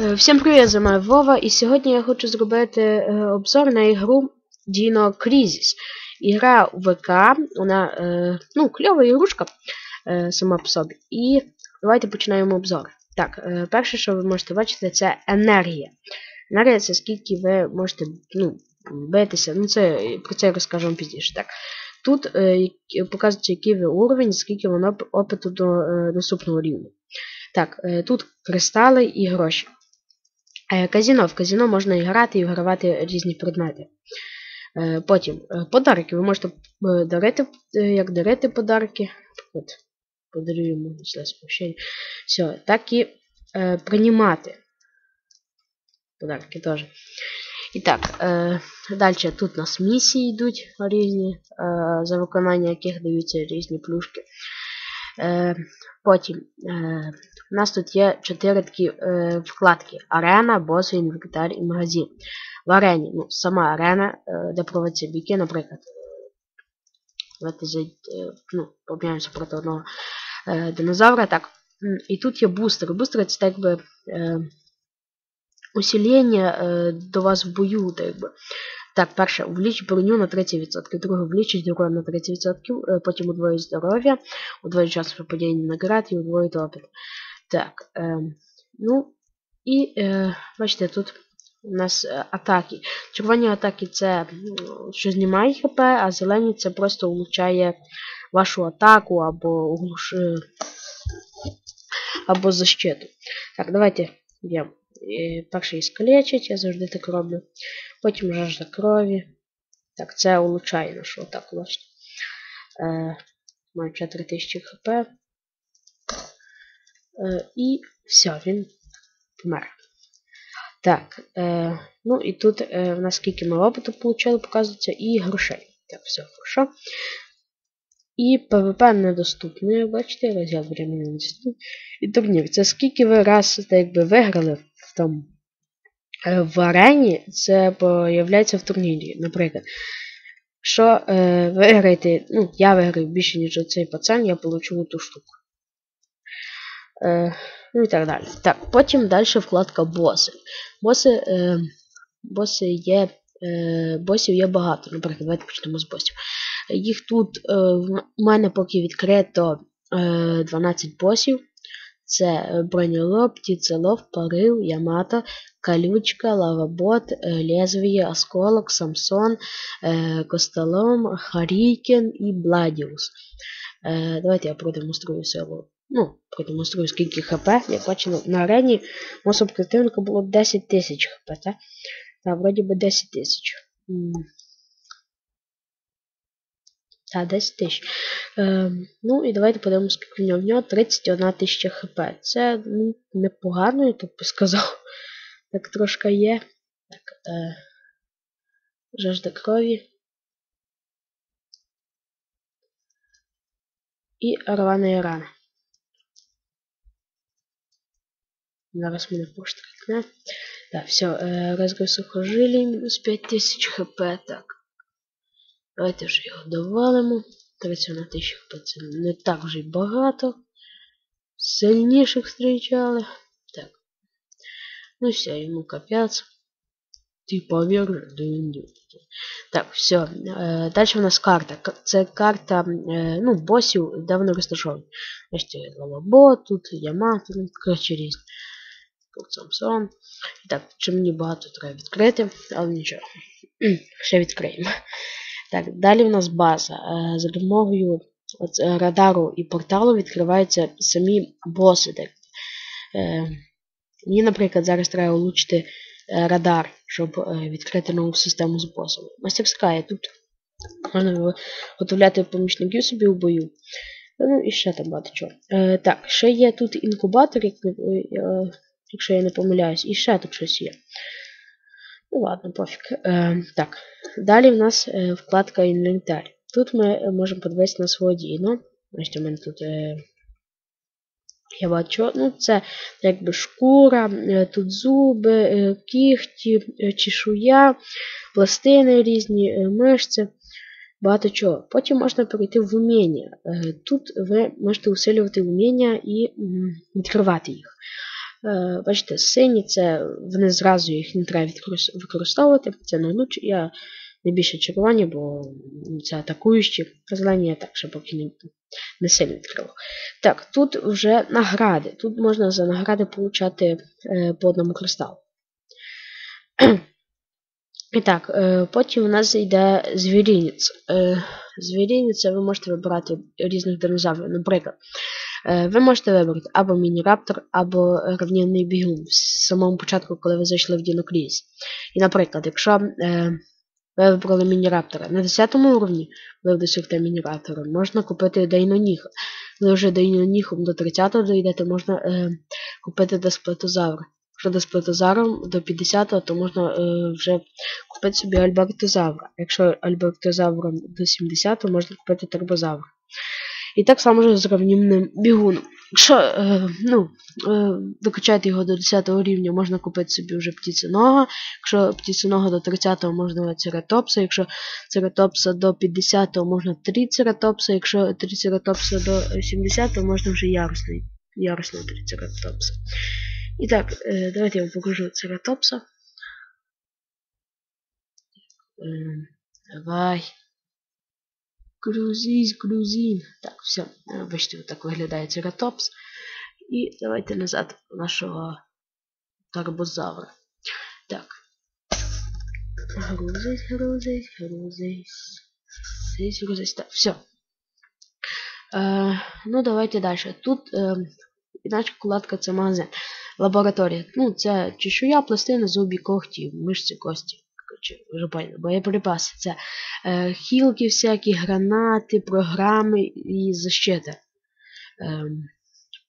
Е, Всім привіт, з вами Вова, і сьогодні я хочу зробити е, обзор на ігру Dino Crisis. Ігра ВК, вона е, ну, кльова ігрушка сама по собі. І давайте починаємо обзор. Так, перше, що ви можете бачити, це енергія. Енергія це скільки ви можете ну, битися. Ну, це, про це я розкажу вам пізніше. Так. Тут показується, який ви уровень, скільки воно опиту до наступного рівня. Так, тут кристали і гроші. Е, Казіно. В казіно можна грати і вигравати різні предмети. Е, Потім е, подарки. Ви можете дарити, як дарити подарки. От, подарю йому для. Все, так і е, приймати подарки теж. І так, е, далі тут у нас місії йдуть різні, е, за виконання яких даються різні плюшки. Е, потім е, у нас тут є чотири такі е, вкладки: арена, боси, інвентар і магазин. В арені, ну, сама арена, де проводяться бійки, наприклад. Давайте ну, поміняємося проти одного динозавра. Так. І тут є бустери. Бустери це так би усилення до вас в бою. Так, би. Так, перше, увеличить броню на 30%, друге, увеличить урон на 30%, е, потім удвоїть здоров'я, удвоїть час випадіння наград і удвоїть опит. Так, е, ну, і е, бачите, тут у нас е, атаки. Червоні атаки це що знімає ХП, а зелені це просто улучшає вашу атаку або е, або защиту. Так, давайте б'ємо. Перший іскалечить, я завжди так роблю. Потім жажда крові. Так, це улучшає нашу атаку, бачите. Е, має 4000 хп. Е, і все, він помер. Так, е, ну і тут е, в нас скільки ми опиту отримали, показується, і грошей. Так, все хорошо. І ПВП недоступний, бачите, розділ времени недоступний. І турнір. Це скільки ви раз так, якби, виграли в. Е, В арені це появляється в турнірі. Наприклад, якщо е, виграєте, ну, я виграю більше, ніж оцей пацан, я получу ту штуку. Е, ну і так далі. Так, потім далі вкладка боси. Боси, е, боси є, е, босів є багато. Наприклад, давайте почнемо з босів. Їх тут е, в мене поки відкрито е, 12 босів. Це е, бронелоб, птицелов, порив, Ямато, Колючка, Лавабот, е, Лезвие, Осколок, Самсон, е, Костолом, Харікін і Бладіус. Давайте я продемонструю силу. Ну, продемонструю скільки хп. Як бачимо, на арені у супротивника було 10 тисяч хп? Так, вроді би 10 тисяч. Та, 10 тисяч. Е, ну і давайте подивимося, скільки в нього. В нього 31 тисяча хп. Це ну, непогано, я так би сказав. Так трошки є. Так, е, жажда крові. І рвана рана. Зараз мене поштрикне. Так, все, е, розрив сухожилій, мінус 5000 хп. Так. Давайте вже його довалимо. 31 тисяча це не так вже й багато. Сильніших зустрічали. Так. Ну все, йому капець. Ти повір, динду. Так, все. Е, далі в нас карта. Це карта е, ну, босів, де вони розташовані. Бачите, Лалабо, тут Ямато, ну, коротше різні. Тут Самсон. Так, чи мені багато треба відкрити, але нічого. Ще відкриємо. Так, далі в нас база. Е, За допомогою е, радару і порталу відкриваються самі боси. Так. Е, Мені, наприклад, зараз треба влучити радар, щоб відкрити нову систему з босами. Мастерська є тут. Можна готовляти помічників собі у бою. Ну і ще там багато чого. Так, ще є тут інкубатор, якщо я не помиляюсь, і ще тут щось є. Ну ладно, пофіг. Е, так, далі в нас е, вкладка інвентар. Тут ми е, можемо подивитися на свого діно. Значить, у мене тут я бачу, ну це якби шкура, тут зуби, кігті, чешуя, пластини різні, мишці, багато чого. Потім можна перейти в вміння. Е, Тут ви можете усилювати вміння і відкривати їх. Е, бачите, сині це вони зразу їх не треба використовувати. Це не лучше. Я найбільше червоні, бо це атакуючі зелені, я так ще поки не, не сильно відкривав. Так, тут вже награди. Тут можна за награди получати е, по одному кристалу. І так, е, потім у нас йде звірінець. Звірінець ви можете вибирати різних динозаврів. Наприклад, ви можете вибрати або міні-раптор, або рівнівний бігун в самому початку, коли ви зайшли в Дінокліс. І, наприклад, якщо е, ви вибрали міні-раптора на 10 уровні, ви досягте міні-раптора, можна купити Дейноніха. Ви вже Дейнонігом до 30-го дійдете, можна е, купити Десплетозавра. Якщо Десплетозавром до 50-го, то можна е, вже купити собі Альбертозавра. Якщо Альбертозавром до 70-го, можна купити Турбозавра. І так само ж з рівнівним бігуном. Якщо е, ну, е, докачати його до 10 рівня, можна купити собі вже птіценого. Якщо птіценого до 30-го можна цератопса, якщо цератопса до 50-го можна трицератопса, якщо трицератопса до 70-го можна вже ярусний, ярусний трицератопса. І так, е, давайте я вам покажу цератопса. Е, давай. Грузись, грузин. Так, все. Вот так виглядає Цератопс. І давайте назад нашого Тарбозавра. Так. Грузись, грузись, грузись. Грузись, грузись. Так, все. Е, ну, давайте далі. Тут е, іначе кладка це магазин. Лабораторія. Ну, це чешуя, пластина, зубі, когті, мишці, кості боєприпаси. Це е, хілки, всякі, гранати, програми і защита. Е,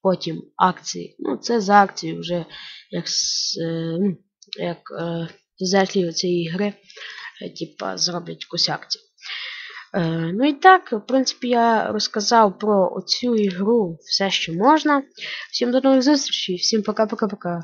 потім акції. Ну, це за акції вже як е, ну, як е, зертлі цієї гри е, типа, зроблять якусь акцію. Е, ну і так, в принципі, я розказав про цю ігру все, що можна. Всім до нових зустрічей, всім пока-пока-пока.